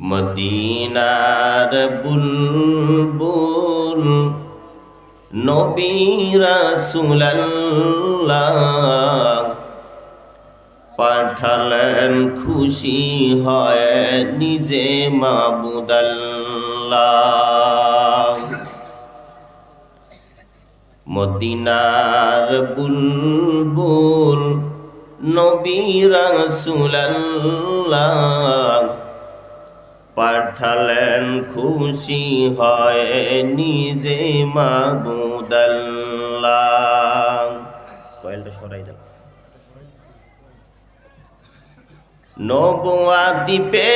মদিনার বুলবুল নবী রাসূলুল্লাহ পাঠালেন খুশি হয় নিজে মাবুদাল্লাহ। মদিনার বুলবুল নবী রাসূলুল্লাহ পাঠালেন খুশি হয় নিজে মাবুদাল্লাহ কয়েলটা সরাই দাও নবুয়াতি পে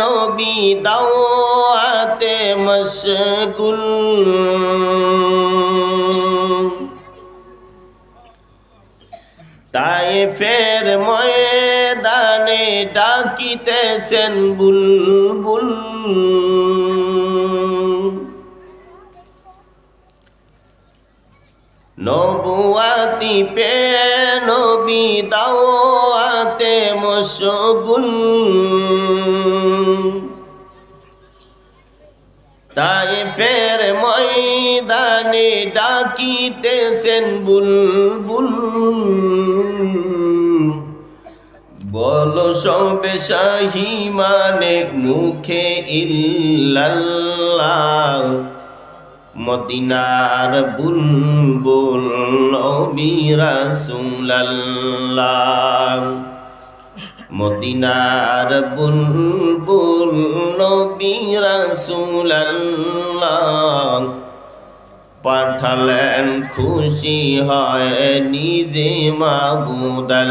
নবী দাওয়াতে মশগুল। তাই ফের ময়দানে ডাকিতেছেন বুলবুল। নবুয়াতি পে নবী দাওয়াতে মশগুল। তাই ফের ময়দানে ডাকিতেছেন বুলবুল। বলো সবে শাহি মানে মুখে ইল্লাল্লাহ। মদিনার বুলবুল নবী রাসূলুল্লাহ। মদিনার বুলবুল নবী রাসূলুল্লাহ। পাঠালেন, খুশি হয় নিজে মাবুদাল্লাহ।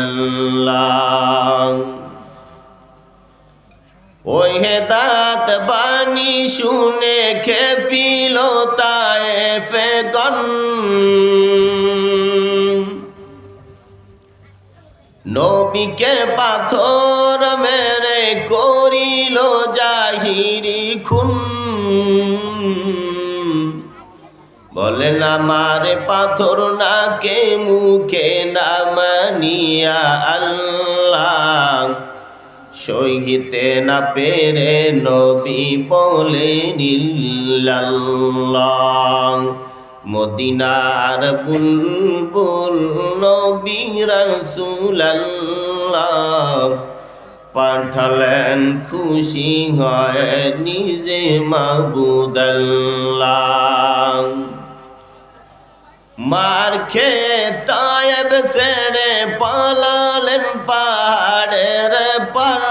ওই হেদাত বাণী শুনে খেপিল তায়ে ফেগন নবীকে পাথর মেরে করিল জাহিরি খুন। বলেন, আমার পাথর নাকে মুখে না মানিয়া আল্লাহ। সহিতে না পেরে নবী বলে নিল্লাল্লাহ মদিনার বুলবুল নবী রাসূলুল্লাহ। পাঠালেন খুশি হয় নিজে মাবুদাল্লাহ। মার খে তায়েব সেরে পালালেন পাহাড়ের পর।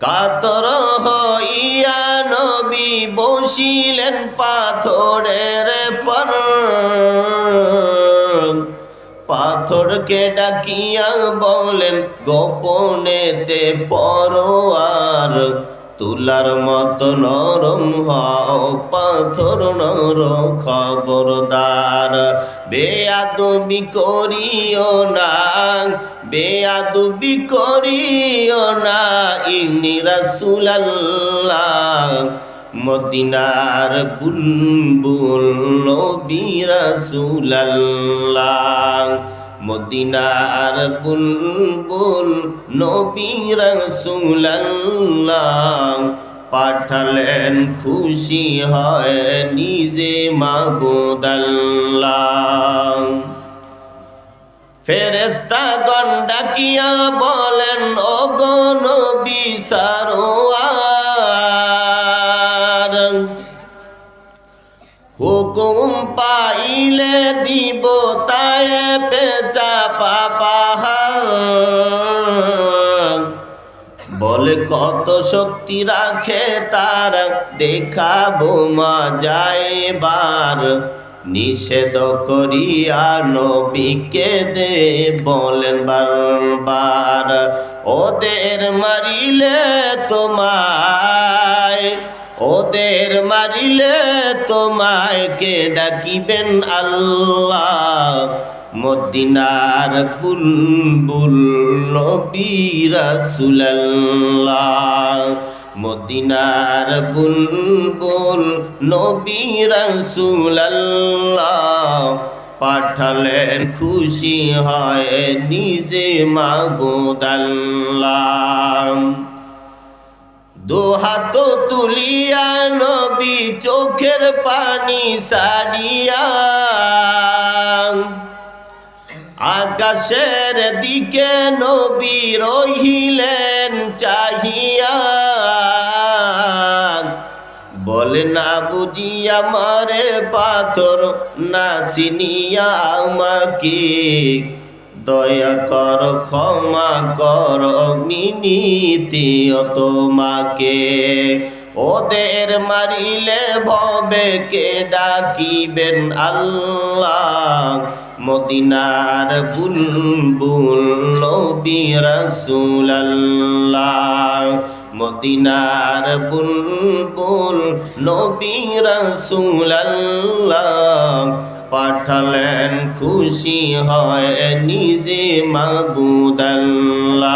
কাতর হইয়া নবী বসিলেন পাথরের পর। পাথরকে ডাকিয়া বলেন, গোপনেতে পরোয়ার তুলার মতো নরম হও, পাথর নর খবরদার। বেয়াদবি করিও না, বেয়াদবি করিও না, ইনি রাসূলুল্লাহ। মদিনার বুলবুল নবী রাসূলুল্লাহ। মদিনার বুলবুল নবী রাসূলুল্লাহ পাঠালেন, খুশি হয় নিজে মাবুদাল্লাহ। ফেরেস্তা গন্ডাকিয়া বলেন ও গণ বিসারোয়ার হুকুম পাইলে দিব তায় পেঁচা পাপাহার। বলে কত শক্তি রাখে তার, দেখাবো মজায় বার নিষেধ করিয়া নবীকে দে, বলেন বারবার, ওদের মারিলে তোমায়। ওদের মারিলে তোমায় কে ডাকিবেন আল্লাহ? মদিনার বুলবুল নবী রাসূলুল্লাহ। মদিনার বুলবুল নবী রাসূলুল্লাহ। পাঠালেন খুশি হয় নিজে মাবুদাল্লাহ দুহাত তুলিয়া নবী চোখের পানি সারিয়া। আকাশের দিকে নবী রহিলেন চাহিয়া। বলে, না বুঝি আমারে পাথর না চিনিয়া আমাকে দয়া কর, ক্ষমা কর মিনিতি তোমাকে। ওদের মারিলে ভবে কে ডাকিবেন আল্লাহ? মদিনার বুলবুল নবী রাসূলুল্লাহ। মদিনার বুলবুল নবী রাসূলুল্লাহ। পাঠালেন খুশি হয় নিজে মাবুদাল্লাহ